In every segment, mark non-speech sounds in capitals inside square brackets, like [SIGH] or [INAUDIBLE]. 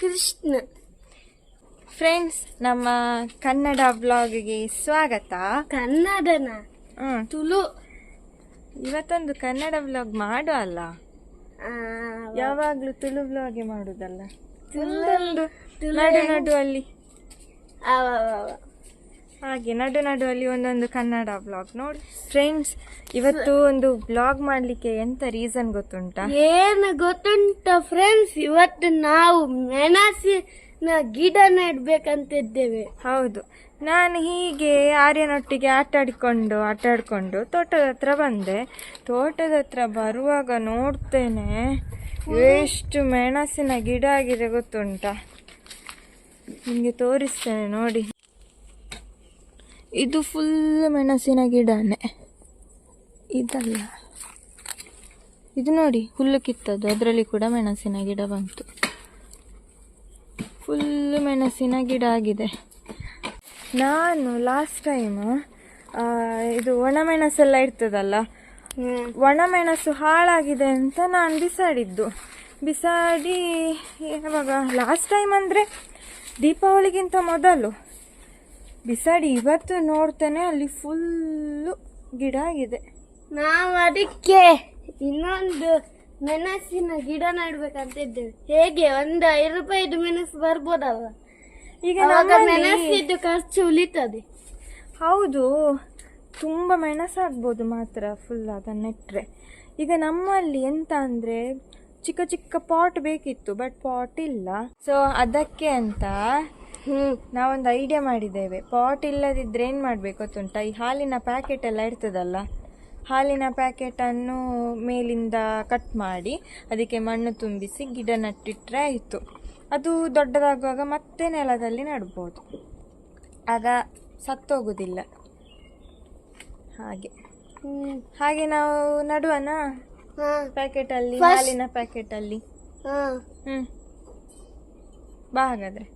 Krishna. Friends ನಮ್ಮ ಕನ್ನಡ ಬ್ಲಾಗ್ಗೆ ಸ್ವಾಗತ. ಕನ್ನಡನ? ಹ್ಮ್. ತುಳು. ಇವತ್ತೊಂದು ಕನ್ನಡ ಬ್ಲಾಗ್ ಮಾಡು ಅಲ್ಲ? ಯಾವಾಗ್ಲೂ ತುಳು ಬ್ಲಾಗ್ ಮಾಡುದಲ್ಲ? ತುಳು ನಡು ನಡು ಅಲ್ಲಿ ಅವ, ಅವ, ಅವ. ಹಾಗೆ ನಡು ನಡುವಲ್ಲಿ ಒಂದೊಂದು ಕನ್ನಡ ಬ್ಲಾಗ್ ನೋಡಿ ಫ್ರೆಂಡ್ಸ್ ಇವತ್ತು ಒಂದು ಬ್ಲಾಗ್ ಮಾಡ್ಲಿಕ್ಕೆ ಎಂತ ರೀಸನ್ ಗೊತ್ತುಂಟಾ? ಏನು ಗೊತ್ತುಂಟ ಫ್ರೆಂಡ್ಸ್ ಇವತ್ತು ನಾವು ಮೆಣಸಿನ ಗಿಡ ನೆಡ್ಬೇಕಂತಿದ್ದೇವೆ. ಹೌದು. ನಾನು ಹೀಗೆ ಆರ್ಯನೊಟ್ಟಿಗೆ ಆಟ ಆಡಿಕೊಂಡು ಆಟ ಆಡ್ಕೊಂಡು ತೋಟದ ಹತ್ರ ಬಂದೆ. ತೋಟದ ಹತ್ರ ಬರುವಾಗ ನೋಡ್ತೇನೆ ಎಷ್ಟು ಮೆಣಸಿನ ಗಿಡ ಆಗಿದೆ ಗೊತ್ತುಂಟಾ? ನಿಮಗೆ ತೋರಿಸ್ತೇನೆ ನೋಡಿ. ಇದು ಫುಲ್ ಮೆಣಸಿನ ಗಿಡನೇ. ಇದಲ್ಲ. ಇದು ನೋಡಿ, ಹುಲ್ಲು ಕಿತ್ತದ್ದು ಅದರಲ್ಲಿ ಕೂಡ ಮೆಣಸಿನ ಗಿಡ ಬಂತು. ಫುಲ್ ಮೆಣಸಿನ ಗಿಡ ಆಗಿದೆ. ನಾನು ಲಾಸ್ಟ್ ಟೈಮು ಇದು ಒಣಮೆಣಸೆಲ್ಲ ಇರ್ತದಲ್ಲ, ಒಣಮೆಣಸು ಹಾಳಾಗಿದೆ ಅಂತ ನಾನು ಬಿಸಾಡಿದ್ದು. ಬಿಸಾಡಿ ಯಾವಾಗ ಲಾಸ್ಟ್ ಟೈಮ್ ಅಂದರೆ ದೀಪಾವಳಿಗಿಂತ ಮೊದಲು ಬಿಸಾಡಿ ಇವತ್ತು ನೋಡ್ತೇನೆ ಅಲ್ಲಿ ಫುಲ್ಲು ಗಿಡ ಆಗಿದೆ. ನಾವು ಅದಕ್ಕೆ ಇನ್ನೊಂದು ಮೆಣಸಿನ ಗಿಡ ನೆಡ್ಬೇಕಂತಿದ್ದೇವೆ. ಹೇಗೆ? ಒಂದು ಐದು ರೂಪಾಯಿದು ಮೆಣಸು ಬರ್ಬೋದಲ್ಲ ಈಗ ಮೆಣಸಿದ್ದು ಖರ್ಚು ಉಳಿತದೆ. ಹೌದು ತುಂಬ ಮೆಣಸಾಗ್ಬೋದು ಮಾತ್ರ ಫುಲ್ ಅದನ್ನ ನೆಟ್ಟರೆ ಈಗ ನಮ್ಮಲ್ಲಿ ಎಂತ ಅಂದರೆ ಚಿಕ್ಕ ಚಿಕ್ಕ ಪಾಟ್ ಬೇಕಿತ್ತು ಬಟ್ ಪಾಟ್ ಇಲ್ಲ. ಸೊ ಅದಕ್ಕೆ ಅಂತ ನಾವೊಂದು ಐಡಿಯಾ ಮಾಡಿದ್ದೇವೆ. ಪಾಟ್ ಇಲ್ಲದಿದ್ರೆ ಏನು ಮಾಡಬೇಕು ಗೊತ್ತುಂಟಾ? ಈ ಹಾಲಿನ ಪ್ಯಾಕೆಟ್ ಎಲ್ಲ ಇರ್ತದಲ್ಲ? ಹಾಲಿನ ಪ್ಯಾಕೆಟನ್ನು ಮೇಲಿಂದ ಕಟ್ ಮಾಡಿ ಅದಕ್ಕೆ ಮಣ್ಣು ತುಂಬಿಸಿ ಗಿಡ ನಟ್ಟಿಟ್ರೆ ಆಯಿತು. ಅದು ದೊಡ್ಡದಾಗುವಾಗ ಮತ್ತೆ ನೆಲದಲ್ಲಿ ನಡ್ಬೋದು. ಆಗ ಸತ್ತೋಗುದಿಲ್ಲ. ಹಾಗೆ. ಹ್ಮ್ ಹಾಗೆ ನಾವು ನಡುವನ? ಪ್ಯಾಕೆಟ್ ಅಲ್ಲಿ ಹಾಲಿನ ಪ್ಯಾಕೆಟಲ್ಲಿ ಅಲ್ಲಿ. ಹ್ಮ್. ಬಾ ಹಾಗಾದರೆ.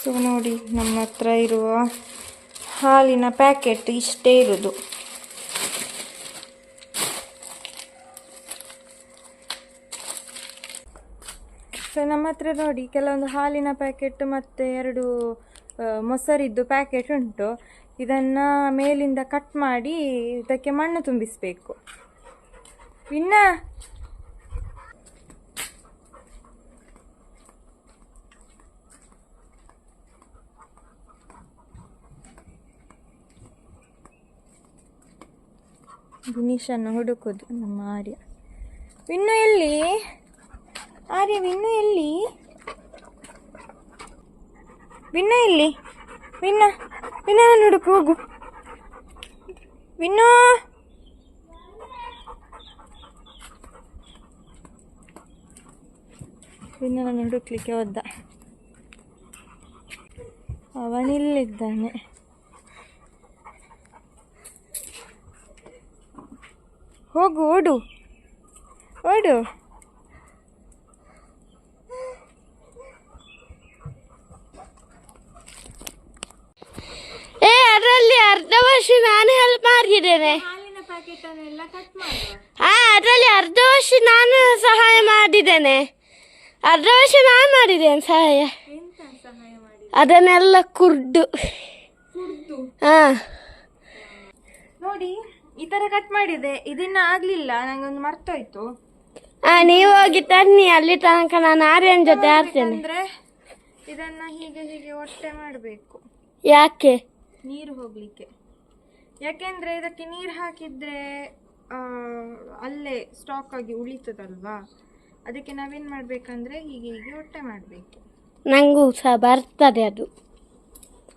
ಸೊ ನೋಡಿ, ನಮ್ಮ ಹತ್ರ ಇರುವ ಹಾಲಿನ ಪ್ಯಾಕೆಟ್ ಇಷ್ಟೇ ಇರೋದು. ಸೊ ನಮ್ಮ ಹತ್ರ ನೋಡಿ, ಕೆಲವೊಂದು ಹಾಲಿನ ಪ್ಯಾಕೆಟ್ ಮತ್ತು ಎರಡು ಮೊಸರಿದ್ದು ಪ್ಯಾಕೆಟ್ ಉಂಟು. ಇದನ್ನು ಮೇಲಿಂದ ಕಟ್ ಮಾಡಿ, ಇದಕ್ಕೆ ಮಣ್ಣು ತುಂಬಿಸಬೇಕು. ಇನ್ನ ವಿನೀಶನ್ನು ಹುಡುಕೋದು ನಮ್ಮ ಆರ್ಯ. ವಿನ್ನು ಎಲ್ಲಿ? ಆರ್ಯ, ವಿನ್ನು ಎಲ್ಲಿ? ವಿನ್ನ ಎಲ್ಲಿ? ವಿನ್ನ ವಿನ್ನ ಹುಡುಕು, ಹೋಗು. ವಿನ್ನು! ವಿನ್ನನ್ನು ಹುಡುಕ್ಲಿಕ್ಕೆ ಹೋದ. ಅವನಿಲ್ಲಿದ್ದಾನೆ. ಹೋಗು ಓಡು. ಓಡು. ಏ ಅದರಲ್ಲಿ ಅರ್ಧ ವರ್ಷ ನಾನು ಹೆಲ್ಪ್ ಮಾಡಿದ್ದೇನೆ. ಹಾ ಅದರಲ್ಲಿ ಅರ್ಧ ವರ್ಷ ನಾನು ಸಹಾಯ ಮಾಡಿದ್ದೇನೆ. ಅರ್ಧ ವರ್ಷ ನಾನು ಮಾಡಿದ್ದೇನೆ ಸಹಾಯ. ಅದನ್ನೆಲ್ಲ ಕುರ್ದು. ಹಾ ನೋಡಿ. ಈ ತರ ಕಟ್ ಮಾಡಿದೆ. ಇದನ್ನ ಆಗ್ಲಿಲ್ಲ. ನಂಗೊಂದು ಮರ್ತೋಯ್ತು. ಹಾ ನೀವು ಹೋಗಿ ತನ್ನಿ. ಅಲ್ಲಿ ತನಕ ನಾನು ಆರ್ಯನ್ ಜೊತೆ ಆಡ್ತೇನೆ. ಅಂದ್ರೆ ಇದನ್ನ ಹೀಗೆ ಹೀಗೆ ಒಟ್ಟೆ ಮಾಡಬೇಕು. ಯಾಕೆ? ನೀರು ಹೋಗ್ಲಿಕ್ಕೆ. ಯಾಕೆಂದ್ರೆ ಇದಕ್ಕೆ ನೀರು ಹಾಕಿದ್ರೆ ಆ, ಅಲ್ಲೇ ಸ್ಟಾಕ್ ಆಗಿ ಉಳಿತದಲ್ವಾ? ಅದಕ್ಕೆ ನಾವೇನ್ ಮಾಡ್ಬೇಕಂದ್ರೆ ಹೀಗೆ ಹೀಗೆ ಒಟ್ಟೆ ಮಾಡಬೇಕು. ನಂಗೂ ಸಹ ಬರ್ತದೆ ಅದು.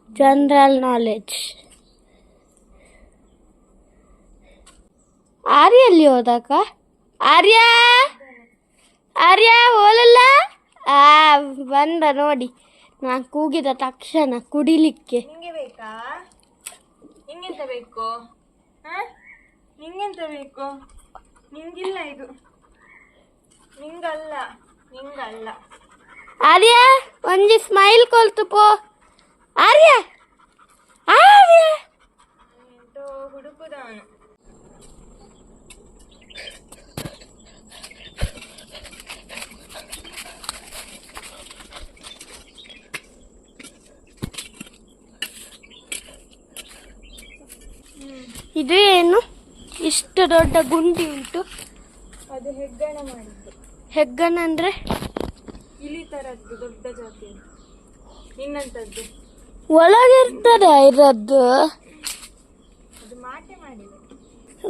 ಜನರಲ್ ನಾಲೆಡ್ಜ್ ಆರ್ಯಲ್ಲಿ ಹೋದಕ್ಕ ಆರ್ಯ? ಆರ್ಯ ಹೋಲಲ್ಲ? ಆ ಬಂದ ನೋಡಿ. ನಾನು ಕೂಗಿದ ತಕ್ಷಣ ಕುಡಿಲಿಕ್ಕೆ. ನಿಂಗೆ ಬೇಕಾ? ನಿಂಗೆಂತ ಬೇಕು? ಹಾ? ನಿಂಗೆಂತ ಬೇಕು? ನಿಂಗಿಲ್ಲ ಇದು. ನಿಂಗಲ್ಲ ನಿಂಗಲ್ಲ. ಆರ್ಯ ಒಂಜಿ ಸ್ಮೈಲ್ ಕೊಲ್ತು ಪೋ. ಆರ್ಯ ಆರ್ಯ. ಹುಡುಕುದವನು. ಇದು ಏನು? ಇಷ್ಟು ದೊಡ್ಡ ಗುಂಡಿ ಉಂಟು. ಅದು ಹೆಗ್ಗಣ ಮಾಡಿದ್ದು. ಹೆಗ್ಗಣ ಅಂದ್ರೆ? ಇಲಿ ತರದ್ದು ದೊಡ್ಡ ಜಾತಿ ಇನ್ನಂತದ್ದು ಒಳಗಿರ್ತದೆ ಇರದ್ದು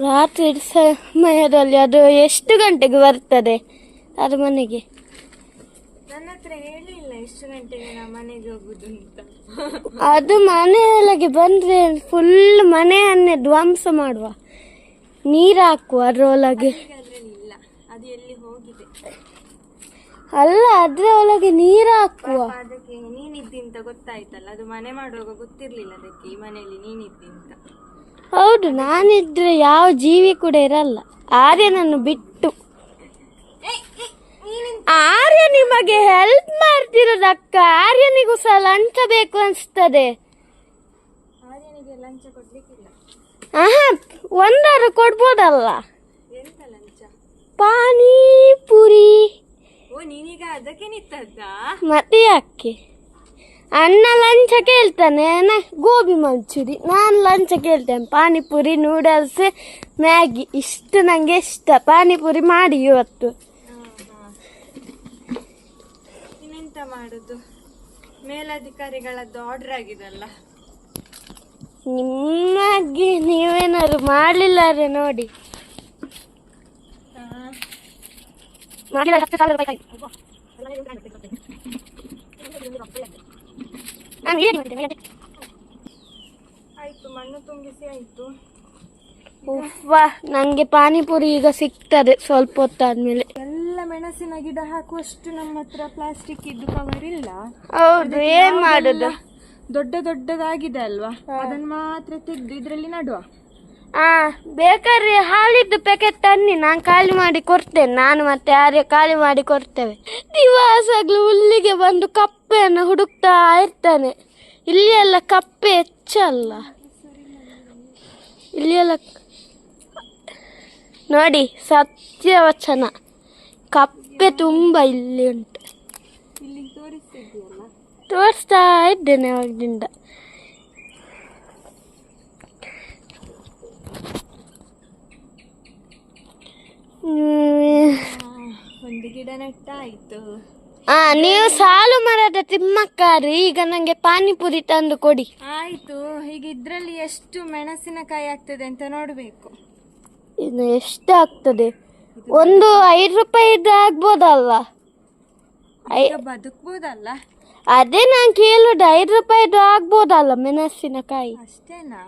ರಾತ್ರಿ ಸಮಯದಲ್ಲಿ ಅದು ಎಷ್ಟು ಗಂಟೆಗೆ ಬರ್ತದೆ? ಅದು ಮನೆಗೆ. ನನ್ನ ಹತ್ರ ಹೇಳಿಲ್ಲ ಎಷ್ಟು ಗಂಟೆಗೆ ನಾ ಮನೆಗೆ ಹೋಗುದು ಅಂತ. ಅದು ಮನೆಯೊಳಗೆ ಬಂದ್ರೆ ಫುಲ್ ಮನೆಯನ್ನೇ ಧ್ವಂಸ ಮಾಡುವ. ನೀರು ಹಾಕುವ ಅದರೊಳಗೆ. ಅದ್ರಲ್ಲಿ ಇಲ್ಲ. ಅದು ಎಲ್ಲಿ ಹೋಗಿದೆ? ಅಲ್ಲ ಅದ್ರ ಒಳಗೆ ನೀರು ಹಾಕುವ. ಪಾಪ ಅದಕ್ಕೆ ನೀನಿದ್ದಿ ಅಂತ ಗೊತ್ತಾಯ್ತಲ್ಲ. ಅದು ಮನೆ ಮಾಡುವಾಗ ಗೊತ್ತಿರ್ಲಿಲ್ಲ ಅದಕ್ಕೆ ಈ ಮನೆಯಲ್ಲಿ ನೀನಿದ್ದಿ ಅಂತ. ಹೌದು ನಾನಿದ್ರೆ ಯಾವ ಜೀವಿ ಕೂಡ ಇರಲ್ಲ. ಆರ್ಯನನ್ನು ಬಿಟ್ಟು. ಆರ್ಯ ನಿಮಗೆ ಹೆಲ್ಪ್ ಮಾಡ್ತಿರೋದಕ್ಕ. ಆರ್ಯನಿಗೂ ಸಹ ಲಂಚ ಬೇಕು ಅನ್ಸ್ತದೆ. ಆಹಾ ಒಂದಾರು ಕೊಡ್ಬೋದಲ್ಲ? ಪಾನಿಪುರಿ. ಓ ನೀನೀಗ ಅದಕ್ಕೆ ನಿಂತದ್ದಾ? ಮತ್ತೆ ಯಾಕೆ? ಅಣ್ಣ ಲಂಚ ಕೇಳ್ತಾನೆ ಅಣ್ಣ ಗೋಬಿ ಮಂಚೂರಿ. ನಾನು ಲಂಚ ಕೇಳ್ತೇನೆ. Panipuri noodles Maggi. ಇಷ್ಟು ನನಗೆ ಇಷ್ಟ. ಪಾನಿಪುರಿ ಮಾಡಿ ಇವತ್ತು. ಇನ್ನೆಂತ ಮಾಡುದು? ಮೇಲಧಿಕಾರಿಗಳದ್ದು ಆರ್ಡರ್ ಆಗಿದಲ್ಲ. ನಿಮ್ಮಾಗಿ ನೀವೇನಾದ್ರು ಮಾಡಲಿಲ್ಲಾರೆ ನೋಡಿ. ಮಾಡಿಲ್ಲ ಹತ್ತು ಸಾವಿರ ರೂಪಾಯಿ ಆಯ್ತು. ನಾನು ಮಾಡಿದ್ದೇನೆ, ಹೇಳಿ. ಆಯ್ತು ಮಣ್ಣು ತುಂಬಿಸಿ ಆಯ್ತು. ಉವ್ವ ನಂಗೆ ಪಾನಿಪುರಿ ಈಗ ಸಿಗ್ತದೆ ಸ್ವಲ್ಪ ಹೊತ್ತಾದ್ಮೇಲೆ. ಎಲ್ಲ ಮೆಣಸಿನ ಗಿಡ ಹಾಕುವಷ್ಟು ನಮ್ಮ ಹತ್ರ ಪ್ಲಾಸ್ಟಿಕ್ ಇದ್ದು ಕವರ್ ಇಲ್ಲ. ಹೌದು ಏನ್ ಮಾಡುದು? ದೊಡ್ಡ ದೊಡ್ಡದಾಗಿದೆ ಅಲ್ವಾ? ಅದನ್ನ ಮಾತ್ರ ತೆಗೆದು ಇದ್ರಲ್ಲಿ ನಡುವ. ಆ ಬೇಕಾದ್ರೆ ಹಾಲಿದ್ದು ಪ್ಯಾಕೆಟ್ ತನ್ನಿ ನಾನು ಖಾಲಿ ಮಾಡಿ ಕೊಡ್ತೇನೆ. ನಾನು ಮತ್ತೆ ಯಾರೇ ಖಾಲಿ ಮಾಡಿ ಕೊಡ್ತೇವೆ. ದಿವಸಗಳು ಹುಲ್ಲಿಗೆ ಬಂದು ಕಪ್ಪೆಯನ್ನು ಹುಡುಕ್ತಾ ಇರ್ತಾನೆ. ಇಲ್ಲಿ ಎಲ್ಲ ಕಪ್ಪೆ ಹೆಚ್ಚಲ್ಲ. ಇಲ್ಲಿ ಎಲ್ಲ ನೋಡಿ ಸತ್ಯವಚನ. ಕಪ್ಪೆ ತುಂಬ ಇಲ್ಲಿ ಉಂಟು. ತೋರಿಸ್ತಾ ಇದ್ದೇನೆ ಅವಾಗಿಂದ. ಒಂದು ಗಿಡ ನೆಟ್ಟಾಯ್ತು. ಆ ನೀವು ಸಾಲು ಮರದ ತಿಮ್ಮಕ್ಕಾರಿ ಈಗ ನಂಗೆ ಪಾನಿಪುರಿ ತಂದು ಕೊಡಿ. ಆಯ್ತು ಈಗ ಇದ್ರಲ್ಲಿ ಎಷ್ಟು ಮೆಣಸಿನಕಾಯಿ ಆಗ್ತದೆ ಅಂತ ನೋಡ್ಬೇಕು. ಇನ್ನು ಎಷ್ಟು ಆಗ್ತದೆ? ಒಂದು ಐದು ರೂಪಾಯಿ ಆಗ್ಬೋದಲ್ಲ ಐ ಈಗ ಬದುಕ್ಬೋದಲ್ಲ? ಅದೇ ನಾನು ಕೇಳೋದು ಐದು ರೂಪಾಯಿದು ಆಗ್ಬೋದಲ್ಲ ಮೆಣಸಿನಕಾಯಿ? ಅಷ್ಟೇನಾ?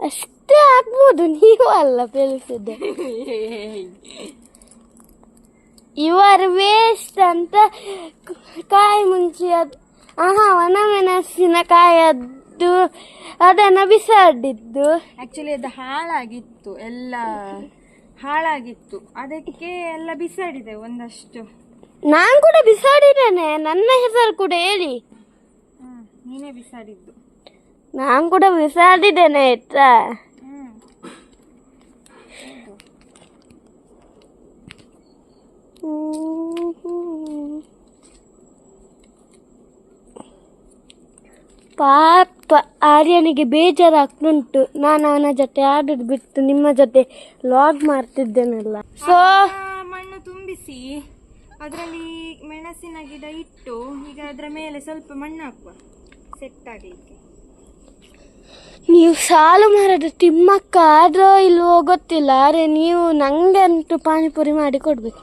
ಅಷ್ಟೇ ಆಗ್ಬೋದು ನೀವು ಅಲ್ಲ ಬೆಳೆಸಿದ್ದು. [LAUGHS] ಇವರ್ ವೇಸ್ಟ್ ಅಂತ ಕಾಯಿ ಮುಂಚಿ ಅದು ಆಹಾ ಒಣ ಮೆಣಸಿನಕಾಯದ್ದು ಅದನ್ನು ಬಿಸಾಡಿದ್ದು. ಆಕ್ಚುಲಿ ಅದು ಹಾಳಾಗಿತ್ತು ಎಲ್ಲ ಹಾಳಾಗಿತ್ತು. ಅದಕ್ಕೆ ಎಲ್ಲ ಬಿಸಾಡಿದೆ ಒಂದಷ್ಟು. ನಾನು ಕೂಡ ಬಿಸಾಡಿದ್ದೇನೆ ನನ್ನ ಹೆಸರು ಕೂಡ ಹೇಳಿ. ನೀನೇ ಬಿಸಾಡಿದ್ದು. ನಾನು ಕೂಡ ಬಿಸಾಡಿದ್ದೇನೆ ಆಯ್ತಾ ಹ್ಮ್ ಪಾಪ ಆರ್ಯನಿಗೆ ಬೇಜಾರಾಗ್ತುಂಟು ನಾನು ಅವನ ಜೊತೆ ಆಡೋದು ಬಿಟ್ಟು ನಿಮ್ಮ ಜೊತೆ ಲಾಗ್ ಮಾಡ್ತಿದ್ದೇನಲ್ಲ. ಸೊ ಮಣ್ಣು ತುಂಬಿಸಿ ಅದರಲ್ಲಿ ಮೆಣಸಿನ ಗಿಡ ಇಟ್ಟು ಈಗ ಅದರ ಮೇಲೆ ಸ್ವಲ್ಪ ಮಣ್ಣು ಹಾಕುವ. ಸೆಟ್ ಆಗ್ಲಿಕ್ಕೆ. ನೀವು ಸಾಲು ಮರದ ತಿಮ್ಮಕ್ಕ ಆದ್ರೋ ಇಲ್ವೋ ಗೊತ್ತಿಲ್ಲ ಆದರೆ ನೀವು ನಂಗೆ ಅಂತೂ ಪಾನಿಪುರಿ ಮಾಡಿ ಕೊಡ್ಬೇಕು.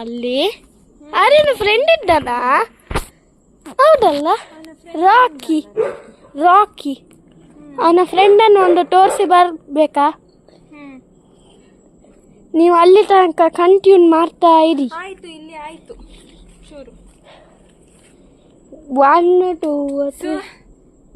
ಅಲ್ಲಿ? ನನ್ನ ಫ್ರೆಂಡ್ ಇದ್ದಾನಾ? ಹೌದಲ್ಲ? ರಾಕಿ. ರಾಕಿ. ಅವನ ಫ್ರೆಂಡನ್ನು ಒಂದು ತೋರಿಸಿ ಬರ್ಬೇಕಾ? ನೀವು ಅಲ್ಲಿ ತನಕ ಕಂಟಿನ್ಯೂ ಮಾಡ್ತಾ ಇರಿ. ಆಯ್ತು ಇಲ್ಲಿ ಆಯ್ತು. ಶುರು. ಒನ್ ಟೂ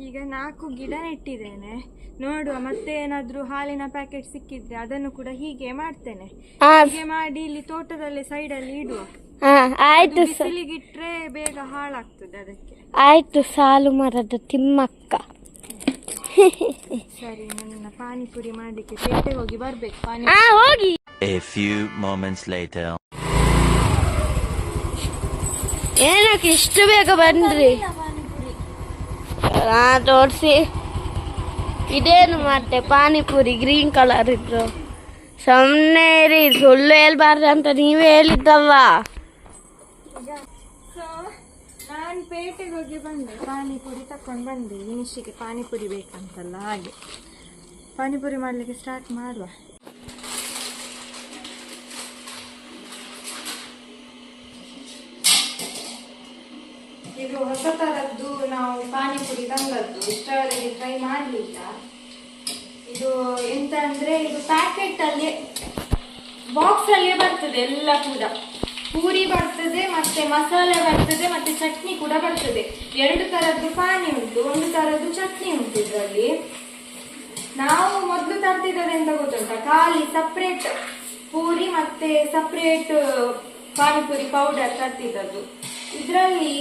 ಈಗ ನಾಲ್ಕು ಗಿಡ ನೆಟ್ಟಿದ್ದೇನೆ ನೋಡುವ ಮತ್ತೆ ಏನಾದ್ರೂ ಹಾಲಿನ ಪ್ಯಾಕೆಟ್ ಸಿಕ್ಕಿದ್ರೆ ಅದನ್ನು ಕೂಡ ಹೀಗೆ ಮಾಡ್ತೇನೆ. ಹೀಗೆ ಮಾಡಿ ಇಲ್ಲಿ ತೋಟದಲ್ಲಿ ಸೈಡಲ್ಲಿ ಇಡುವ. ಹಾ ಆಯ್ತು ಬಿಸಿಲಿಗಿಟ್ರೆ ಬೇಗ ಹಾಳಾಗ್ತದೆ ಅದಕ್ಕೆ. ಆಯ್ತು ಸಾಲು ಮರದ ತಿಮ್ಮಕ್ಕ. ಸರಿ ನನ್ನ ಪಾನಿಪುರಿ ಮಾಡ್ಲಿಕ್ಕೆ ಪೇಟೆ ಹೋಗಿ ಬರ್ಬೇಕು. ಪಾನಿ ಹಾ ಹೋಗಿ. A few moments later. ಏನಕ್ಕೆ ಇಷ್ಟು ಬೇಗ ಬಂದ್ರಿ? ತೋರಿಸಿ. ಇದೇನು ಮತ್ತೆ ಪಾನಿಪುರಿ ಗ್ರೀನ್ ಕಲರ್ ಇದ್ರು ಸುಮ್ಮನೆ ರೀ ಸುಳ್ಳು ಹೇಳ್ಬಾರ್ದು ಅಂತ ನೀವೇ ಹೇಳಿದ್ದವ್ವ ಸೊ ನಾನು ಪೇಟೆಗೆ ಹೋಗಿ ಬಂದೆ. ಪಾನಿಪುರಿ ತಕೊಂಡು ಬಂದೆ. ವಿನಿಶಿಗೆ ಪಾನಿಪುರಿ ಬೇಕಂತಲ್ಲ ಹಾಗೆ. ಪಾನಿಪುರಿ ಮಾಡಲಿಕ್ಕೆ ಸ್ಟಾರ್ಟ್ ಮಾಡುವ. ಇದು ಹೊಸ ಥರದ್ದು ನಾವು ಪಾನಿಪುರಿ ತಂದದ್ದು, ಇಷ್ಟವರೆಗೆ ಟ್ರೈ ಮಾಡಲಿಲ್ಲ. ಇದು ಎಂತ ಅಂದರೆ ಇದು ಪ್ಯಾಕೆಟಲ್ಲಿ ಬಾಕ್ಸಲ್ಲೇ ಬರ್ತದೆ ಎಲ್ಲ ಕೂಡ. ಪೂರಿ ಬರ್ತದೆ, ಮತ್ತೆ ಮಸಾಲೆ ಬರ್ತದೆ, ಮತ್ತೆ ಚಟ್ನಿ ಕೂಡ ಬರ್ತದೆ. ಎರಡು ಥರದ್ದು ಪಾನಿ ಉಂಟು, ಒಂದು ಥರದ್ದು ಚಟ್ನಿ ಉಂಟು ಇದರಲ್ಲಿ. ನಾವು ಮೊದಲು ತರ್ತಿದ್ದಾರೆ ಅಂತ ಗೊತ್ತುಂಟ? ಖಾಲಿ ಸಪ್ರೇಟ್ ಪೂರಿ ಮತ್ತೆ ಸಪ್ರೇಟ್ ಪಾನಿಪುರಿ ಪೌಡರ್ ತರ್ತಿದ್ದದ್ದು. ಇದರಲ್ಲಿ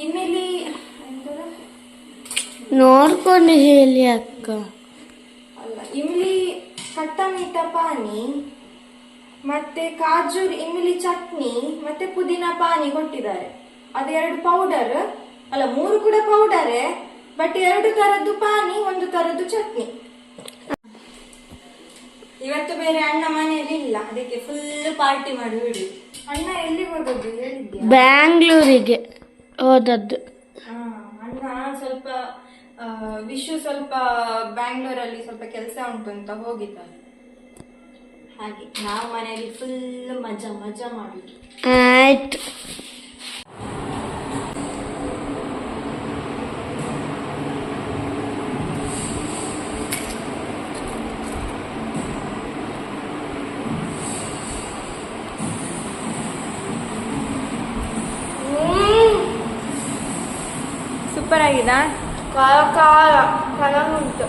ಎಂತದ? ನೋಡ್ಕೊಂಡು ಹೇಳಿ ಅಕ್ಕ. ಅಲ್ಲ ಇಮ್ಲಿ ಕಟ್ಟ ಮೀಠ ಪಾನಿ ಮತ್ತೆ ಕಾಜೂರ್ ಇಮ್ಲಿ ಚಟ್ನಿ ಮತ್ತೆ ಪುದೀನ ಪಾನಿ ಕೊಟ್ಟಿದ್ದಾರೆ. ಅದೆರಡು ಪೌಡರ್ ಅಲ್ಲ ಮೂರು ಕೂಡ ಪೌಡರೇ ಬಟ್ ಎರಡು ತರದ್ದು ಪಾನಿ ಒಂದು ತರದ್ದು ಚಟ್ನಿ. ಇವತ್ತು ಬೇರೆ ಅಣ್ಣ ಮನೆಯಲ್ಲಿ ಇಲ್ಲ ಅದಕ್ಕೆ ಫುಲ್ ಪಾರ್ಟಿ ಮಾಡಿ ಬಿಡಿ ಅಣ್ಣ ಎಲ್ಲಿ ಹೋಗೋದು ಹೇಳಿದ್ಯಾ? ಬ್ಯಾಂಗ್ಳೂರಿಗೆ. ಹೋದದ್ದು. ಹಾ, ಅಣ್ಣ ಸ್ವಲ್ಪ ಆ, ವಿಶು ಸ್ವಲ್ಪ ಬ್ಯಾಂಗ್ಳೂರಲ್ಲಿ ಸ್ವಲ್ಪ ಕೆಲಸ ಉಂಟು ಅಂತ ಹೋಗಿದ್ದಾರೆ. ಹಾಗೆ ನಾವು ಮನೆಯಲ್ಲಿ ಫುಲ್ ಮಜಾ ಮಜಾ ಮಾಡಿದ್ರು ಆಯ್ತು. ಆಗಿದಾ ಕಾಲ ಕಾಲ ಕಲರ್ ಉಂಟು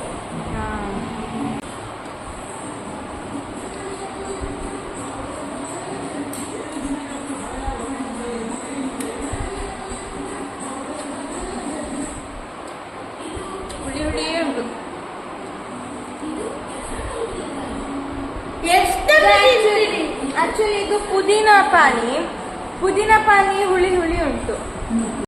ಹುಳಿ ಹುಳಿಯೇ ಉಂಟು. ಎಷ್ಟು ಆಕ್ಚುಲಿ ಇದು ಪುದೀನ ಪಾನಿ. ಪುದೀನ ಪಾನಿ ಹುಳಿ ಹುಳಿ ಉಂಟು.